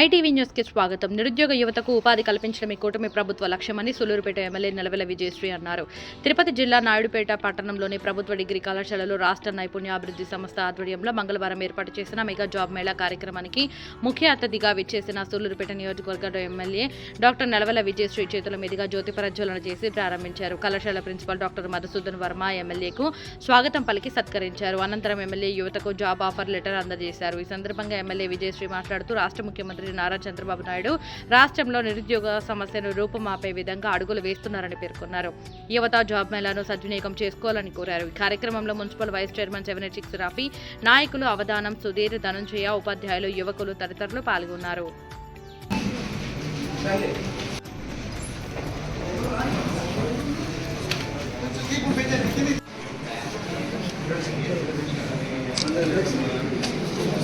MyTV న్యూస్కి స్వాగతం. నిరుద్యోగ యువతకు ఉపాధి కల్పించడమే కూటమి ప్రభుత్వ లక్ష్యమని సూలూరుపేట ఎమ్మెల్యే నిలవెల విజయశ్రీ అన్నారు. తిరుపతి జిల్లా నాయుడుపేట పట్టణంలోని ప్రభుత్వ డిగ్రీ కళాశాలలో రాష్ట్ర నైపుణ్యాభివృద్ధి సంస్థ ఆధ్వర్యంలో మంగళవారం ఏర్పాటు చేసిన మెగా జాబ్ మేళా కార్యక్రమానికి ముఖ్య అతిథిగా విచ్చేసిన సూలూరుపేట నియోజకవర్గ ఎమ్మెల్యే డాక్టర్ నెలవెల విజయశ్రీ చేతుల మీదుగా జ్యోతి ప్రజ్వలన చేసి ప్రారంభించారు. కళాశాల ప్రిన్సిపల్ డాక్టర్ మధుసూదన్ వర్మ ఎమ్మెల్యేకు స్వాగతం పలికి సత్కరించారు. అనంతరం ఎమ్మెల్యే యువతకు జాబ్ ఆఫర్ లెటర్ అందజేశారు. ఈ సందర్భంగా ఎమ్మెల్యే విజయశ్రీ మాట్లాడుతూ రాష్ట్ర ముఖ్యమంత్రి నారా చంద్రబాబు నాయుడు రాష్ట్రంలో నిరుద్యోగ సమస్యను రూపుమాపే విధంగా అడుగులు వేస్తున్నారని పేర్కొన్నారు. యువత జాబ్ మేళాను సద్వినియోగం చేసుకోవాలని కోరారు. ఈ కార్యక్రమంలో municipal vice chairman seven eight Rafi నాయకులు అవధానం సుధీర్ ధనుంజయ ఉపాధ్యాయులు యువకులు తదితరులు పాల్గొన్నారు.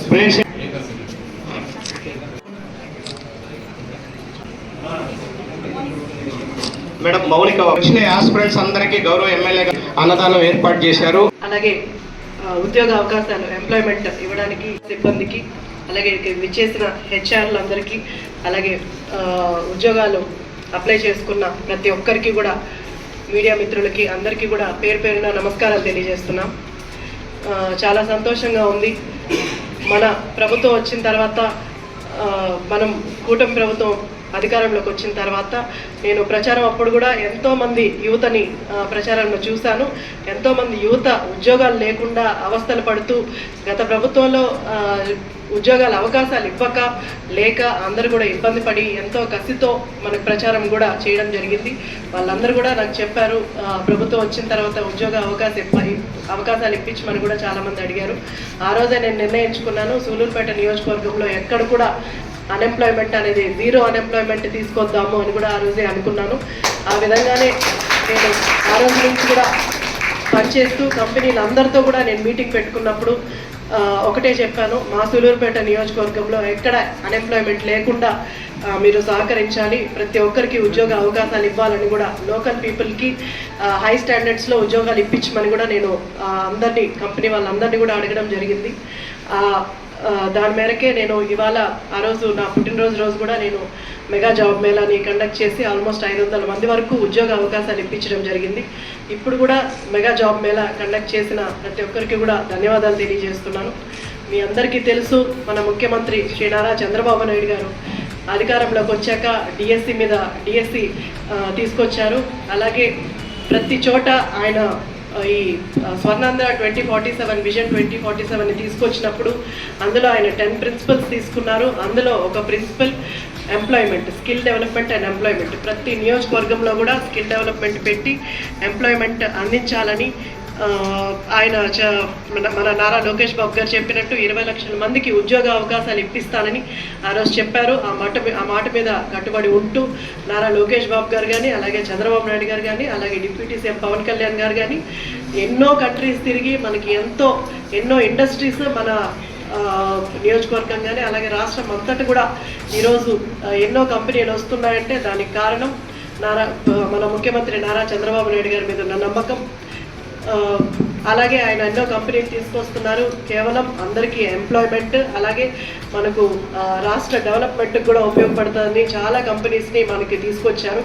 ఫ్రెండ్స్ మేడం మౌలిక వచ్చిన ఆస్పిరెంట్స్ అందరికీ గౌరవ ఎమ్మెల్యేగా అన్నదానం ఏర్పాటు చేశారు. అలాగే ఉద్యోగ అవకాశాలు ఎంప్లాయ్మెంట్ ఇవ్వడానికి సిబ్బందికి అలాగే విచ్చేసిన హెచ్ఆర్లందరికీ అలాగే ఆ, ఉద్యోగాలు అప్లై చేసుకున్న ప్రతి ఒక్కరికి కూడా మీడియా మిత్రులకి అందరికీ కూడా పేరు పేరున నమస్కారాలు తెలియజేస్తున్నాం. చాలా సంతోషంగా ఉంది. మన ప్రభుత్వం వచ్చిన తర్వాత మనం కూటమి ప్రభుత్వం అధికారంలోకి వచ్చిన తర్వాత నేను ప్రచారం అప్పుడు కూడా ఎంతోమంది యువతని ప్రచారంలో చూశాను. ఎంతోమంది యువత ఉద్యోగాలు లేకుండా అవస్థలు పడుతూ గత ప్రభుత్వంలో ఉద్యోగాల అవకాశాలు ఇవ్వక లేక అందరూ కూడా ఇబ్బంది పడి ఎంతో కసితో మనకు ప్రచారం కూడా చేయడం జరిగింది. వాళ్ళందరూ కూడా నాకు చెప్పారు ప్రభుత్వం వచ్చిన తర్వాత ఉద్యోగ అవకాశం ఇప్పి అవకాశాలు ఇప్పించమని కూడా చాలామంది అడిగారు. ఆ రోజే నేను నిర్ణయించుకున్నాను సూలూరుపేట నియోజకవర్గంలో ఎక్కడ కూడా అన్ఎంప్లాయ్మెంట్ అనేది జీరో అన్ఎంప్లాయ్మెంట్ తీసుకొద్దాము అని కూడా ఆ రోజే అనుకున్నాను. ఆ విధంగానే నేను ఆ రోజు నుంచి కూడా పనిచేస్తూ కంపెనీలు అందరితో కూడా నేను మీటింగ్ పెట్టుకున్నప్పుడు ఒకటే చెప్పాను మా సూలూరుపేట నియోజకవర్గంలో ఎక్కడ అన్ఎంప్లాయ్మెంట్ లేకుండా మీరు సహకరించాలి ప్రతి ఒక్కరికి ఉద్యోగ అవకాశాలు ఇవ్వాలని కూడా లోకల్ పీపుల్కి హై స్టాండర్డ్స్లో ఉద్యోగాలు ఇప్పించమని కూడా నేను అందరినీ కంపెనీ వాళ్ళందరినీ కూడా అడగడం జరిగింది. దాని మేరకే నేను ఇవాళ ఆ రోజు నా పుట్టినరోజు రోజు కూడా నేను మెగా జాబ్ మేళాని కండక్ట్ చేసి ఆల్మోస్ట్ ఐదు వందల మంది వరకు ఉద్యోగ అవకాశాలు ఇప్పించడం జరిగింది. ఇప్పుడు కూడా మెగా జాబ్ మేళా కండక్ట్ చేసిన ప్రతి ఒక్కరికి కూడా ధన్యవాదాలు తెలియజేస్తున్నాను. మీ అందరికీ తెలుసు మన ముఖ్యమంత్రి శ్రీ నారా చంద్రబాబు నాయుడు గారు అధికారంలోకి వచ్చాక డిఎస్సి మీద డిఎస్సి తీసుకొచ్చారు. అలాగే ప్రతి చోట ఆయన ఈ Swarnandhra twenty forty seven vision twenty forty seven తీసుకొచ్చినప్పుడు అందులో ఆయన టెన్ ప్రిన్సిపల్స్ తీసుకున్నారు. అందులో ఒక principle employment skill development and employment. ప్రతి నియోజకవర్గంలో కూడా స్కిల్ డెవలప్మెంట్ పెట్టి ఎంప్లాయ్మెంట్ అందించాలని ఆయన చ- మన నారా లోకేష్ బాబు గారు చెప్పినట్టు ఇరవై లక్షల మందికి ఉద్యోగ అవకాశాలు ఇప్పిస్తానని ఆ రోజు చెప్పారు. ఆ మాట ఆ మాట మీద కట్టుబడి ఉంటూ నారా లోకేష్ బాబు గారు కానీ అలాగే చంద్రబాబు నాయుడు గారు కానీ అలాగే డిప్యూటీ సీఎం పవన్ కళ్యాణ్ గారు కానీ ఎన్నో కంట్రీస్ తిరిగి మనకి ఎంతో ఎన్నో ఇండస్ట్రీస్ మన నియోజకవర్గం కానీ అలాగే రాష్ట్రం అంతటా కూడా ఈరోజు ఎన్నో కంపెనీలు వస్తున్నాయంటే దానికి కారణం నారా మన ముఖ్యమంత్రి నారా చంద్రబాబు నాయుడు గారి మీద ఉన్న నమ్మకం. అలాగే ఆయన ఎన్నో కంపెనీలు తీసుకొస్తున్నారు. కేవలం అందరికీ ఎంప్లాయ్మెంట్ అలాగే మనకు రాష్ట్ర డెవలప్మెంట్కి కూడా ఉపయోగపడుతుందని చాలా కంపెనీస్ని మనకి తీసుకొచ్చారు.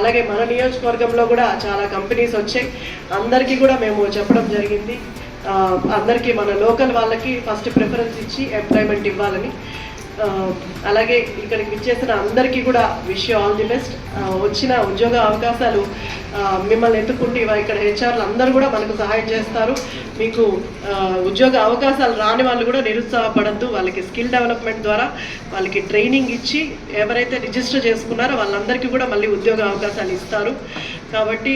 అలాగే మన నియోజకవర్గంలో కూడా చాలా కంపెనీస్ వచ్చాయి. అందరికీ కూడా మేము చెప్పడం జరిగింది. అందరికీ మన లోకల్ వాళ్ళకి ఫస్ట్ ప్రిఫరెన్స్ ఇచ్చి ఎంప్లాయ్మెంట్ ఇవ్వాలని. అలాగే ఇక్కడికి విచ్చేసిన అందరికీ కూడా విష్ ఆల్ ది బెస్ట్ వచ్చిన ఉద్యోగ అవకాశాలు మిమ్మల్ని ఎత్తుకుంటే ఇక్కడ హెచ్ఆర్లు అందరూ కూడా మనకు సహాయం చేస్తారు. మీకు ఉద్యోగ అవకాశాలు రాని వాళ్ళు కూడా నిరుత్సాహపడద్దు. వాళ్ళకి స్కిల్ డెవలప్మెంట్ ద్వారా వాళ్ళకి ట్రైనింగ్ ఇచ్చి ఎవరైతే రిజిస్టర్ చేసుకున్నారో వాళ్ళందరికీ కూడా మళ్ళీ ఉద్యోగ అవకాశాలు ఇస్తారు. కాబట్టి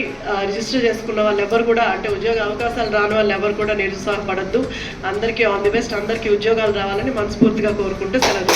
రిజిస్టర్ చేసుకున్న వాళ్ళు ఎవరు కూడా అంటే ఉద్యోగ అవకాశాలు రాని వాళ్ళు ఎవరు కూడా నిరుత్సాహపడద్దు. అందరికీ ఆన్ ది బెస్ట్. అందరికీ ఉద్యోగాలు రావాలని మనస్ఫూర్తిగా కోరుకుంటూ సెలవు